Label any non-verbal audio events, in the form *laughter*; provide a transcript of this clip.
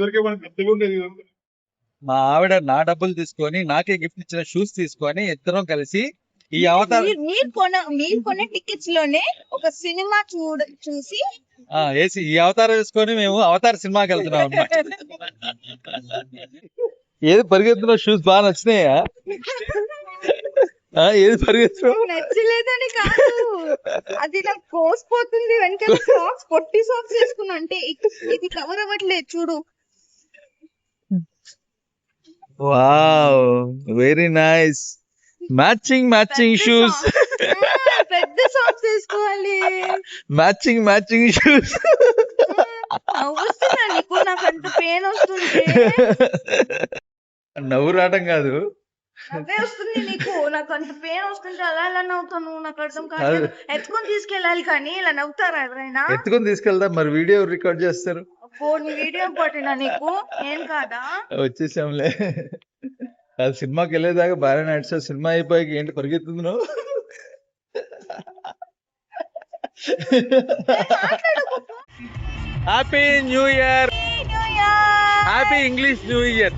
దొరికే మనకు పెద్దగా ఉండేది ఇదంతా. మా ఆవిడ నా డబ్బులు తీసుకొని నాకే గిఫ్ట్ ఇచ్చిన షూస్ తీసుకొని ఇద్దరం కలిసి ఈ అవతారం మీరు- మీరు కొన మీరు కొనే టికెట్స్లోనే ఒక సినిమా చూడ చూసి ఆ, వేసి ఈ అవతారం వేసుకొని మేము అవతార సినిమాకి వెళ్తున్నాం అన్నమాట *laughs* ఏది పరిగెత్తున్న షూస్ బాగా నచ్చినాయా *laughs* ఏది నచ్చలేదని కాదు. అది నాకు కోసిపోతుంది వెనకాల సాక్స్ పొట్టి సాక్స్ వేసుకున్నా. అంటే ఇది కవర్ అవ్వట్లేదు చూడు. Wow very nice matching matching shoes పెద్ద సాక్స్ వేసుకోవాలి. మ్యాచింగ్ మ్యాచింగ్ షూస్ నవ్వుతున్నా నీకు నాకు అంత పెయిన్ వస్తుంది నవ్వు రావడం కాదు. వస్తుంది నీకు. నాకు అంత పెయిన్ వస్తుంటే అలా ఎలా నవ్వుతాను? నాకు అర్థం కాదు ఎత్తుకొని తీసుకెళ్ళాలి కానీ ఇలా నవ్వుతారా ఎవరైనా? ఎత్తుకొని తీసుకెళ్దాం మరి వీడియో రికార్డ్ చేస్తారు. ఫోన్ వీడియో పట్టినా నీకు? ఏం కాదా? వచ్చేసాంలే. అది సినిమాకి వెళ్ళేదాకా బాగా నడిచా సినిమా అయిపోయాక ఏంటి పరిగెత్తుంది నువ్వు? Happy new year happy English new year